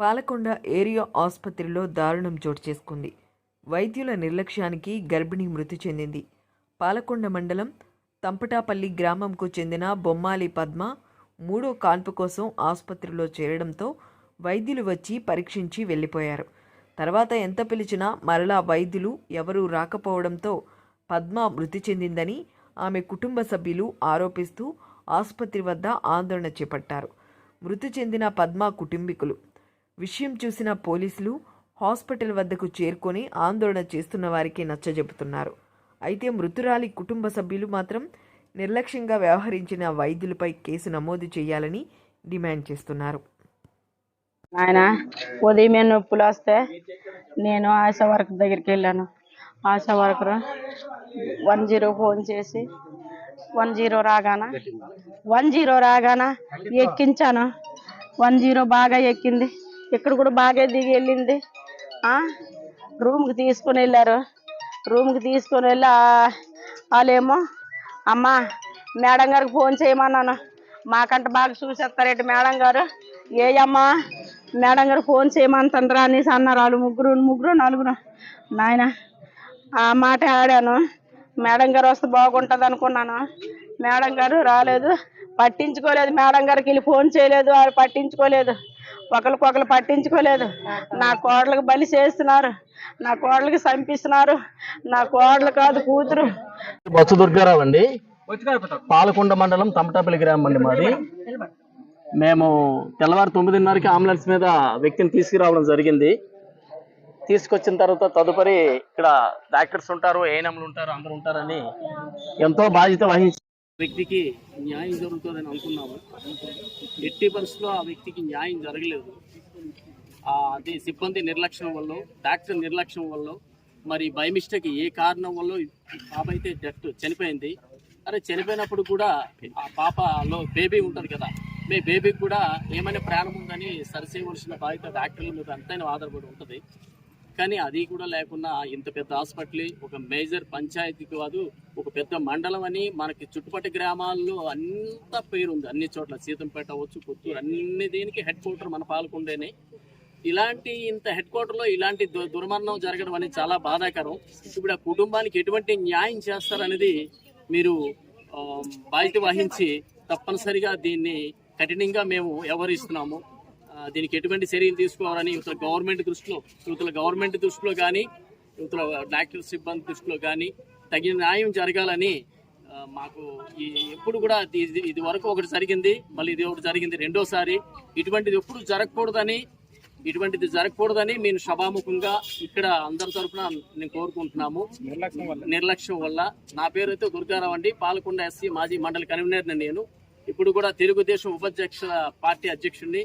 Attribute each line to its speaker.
Speaker 1: Palakonda area ఆసుపత్రిలో దారుణం చోటు చేసుకుంది. వైద్యుల నిర్లక్ష్యానికి గర్భిణి మృతి చెందింది. పాలకొండ మండలం తంపటాపల్లి గ్రామంకు చెందిన బొమ్మాలి పద్మ మూడో కాన్పు కోసం ఆసుపత్రిలో చేరడంతో వైద్యులు వచ్చి పరీక్షించి వెళ్ళిపోయారు. తర్వాత ఎంత పిలిచినా మరలా వైద్యులు ఎవరూ రాకపోవడంతో పద్మ మృతి చెందిందని ఆమె కుటుంబ సభ్యులు ఆరోపిస్తూ ఆసుపత్రి వద్ద ఆందోళన చేపట్టారు. మృతి చెందిన పద్మ కుటుంబీకులు విషయం చూసిన పోలీసులు హాస్పిటల్ వద్దకు చేరుకొని ఆందోళన చేస్తున్న వారికి నచ్చజెబుతున్నారు. అయితే మృతురాలి కుటుంబ సభ్యులు మాత్రం నిర్లక్ష్యంగా వ్యవహరించిన వైద్యులపై కేసు నమోదు చేయాలని డిమాండ్ చేస్తున్నారు.
Speaker 2: ఆయన ఉదయమే నొప్పులు వస్తే నేను ఆశా వర్క్ దగ్గరికి వెళ్ళాను. Asha worker one zero phone చేసి వన్ జీరో రాగానా? వన్ జీరో రాగానా? ఎక్కించాను. వన్ జీరో బాగా ఎక్కింది. ఇక్కడ కూడా బాగా దిగి వెళ్ళింది. రూమ్కి తీసుకొని వెళ్ళారు. రూమ్కి తీసుకొని వెళ్ళి వాళ్ళేమో అమ్మా మేడం గారికి ఫోన్ చేయమన్నాను. మాకంటే బాగా చూసేస్తారేంటి మేడం గారు? ఏ అమ్మా మేడం గారు ఫోన్ చేయమంటారా అనేసి అన్నారు వాళ్ళు ముగ్గురు ముగ్గురు నలుగురు. నాయన ఆ మాట ఆడాను. మేడం గారు వస్తే బాగుంటుంది అనుకున్నాను. మేడం గారు రాలేదు. పట్టించుకోలేదు. మేడం గారికి వెళ్ళి ఫోన్ చేయలేదు. వాళ్ళు పట్టించుకోలేదు. ఒకరికొకరు పట్టించుకోలేదు. నా కోడలకు బలి చేస్తున్నారు. నా కోడలకి చంపిస్తున్నారు నా కోడలు కాదు కూతురు.
Speaker 3: బొత్స దుర్గారావు. అండి పాలకొండ మండలం తమటాపల్లి గ్రామం అండి మాది. మేము తెల్లవారు తొమ్మిదిన్నరకి అంబులెన్స్ మీద వ్యక్తిని తీసుకురావడం జరిగింది. తీసుకొచ్చిన తర్వాత తదుపరి ఇక్కడ డాక్టర్స్ ఉంటారు ఏఎన్ఎంలు ఉంటారు అందరూ ఉంటారని ఎంతో బాధ్యత వహించి వ్యక్తికి న్యాయం జరుగుతుందని అనుకున్నాము. ఎట్టి పరిస్థితుల్లో ఆ వ్యక్తికి న్యాయం జరగలేదు. అది సిబ్బంది నిర్లక్ష్యం వల్ల డాక్టర్ నిర్లక్ష్యం వల్ల మరి బై మిస్టేక్ ఏ కారణం వల్ల పాప అయితే డెత్ చనిపోయింది. అరే చనిపోయినప్పుడు కూడా ఆ పాపలో బేబీ ఉంటుంది కదా మీ బేబీకి కూడా ఏమైనా ప్రాణం ఉందని సరిచేయవలసిన బాధ్యత డాక్టర్ల మీద ఎంతైనా ఆధారపడి ఉంటుంది. కానీ అది కూడా లేకుండా ఇంత పెద్ద హాస్పిటల్ ఒక మేజర్ పంచాయతీ కాదు ఒక పెద్ద మండలం అని మనకి చుట్టుపక్కల గ్రామాల్లో అంత పేరు ఉంది. అన్ని చోట్ల సీతంపేట అవ్వచ్చు పుత్తూరు అన్ని దీనికి హెడ్ క్వార్టర్ మన పాలకుండేనే. ఇలాంటి ఇంత హెడ్ క్వార్టర్లో ఇలాంటి దుర్మరణం జరగడం అనేది చాలా బాధాకరం. ఇప్పుడు ఆ కుటుంబానికి ఎటువంటి న్యాయం చేస్తారనేది మీరు బాధ్యత వహించి తప్పనిసరిగా దీన్ని కఠినంగా మేము వ్యవహరిస్తున్నాము. దీనికి ఎటువంటి చర్యలు తీసుకోవాలని ఇవతల గవర్నమెంట్ దృష్టిలో ఇవతల గవర్నమెంట్ దృష్టిలో కానీ ఇవతల డాక్టర్ సిబ్బంది దృష్టిలో కానీ తగిన న్యాయం జరగాలని మాకు ఈ ఎప్పుడు కూడా ఇది వరకు ఒకటి జరిగింది మళ్ళీ ఇది ఒకటి జరిగింది రెండోసారి. ఇటువంటిది ఎప్పుడు జరగకూడదని ఇటువంటిది జరగకూడదని మేము సభాముఖంగా ఇక్కడ అందరి తరఫున నేను కోరుకుంటున్నాము. నిర్లక్ష్యం వల్ల. నా పేరు అయితే దుర్గారావు అండి. పాలకొండ ఎస్సీ మాజీ మండలి కన్వీనర్ నేను. ఇప్పుడు కూడా తెలుగుదేశం ఉపాధ్యక్ష పార్టీ అధ్యక్షుడిని.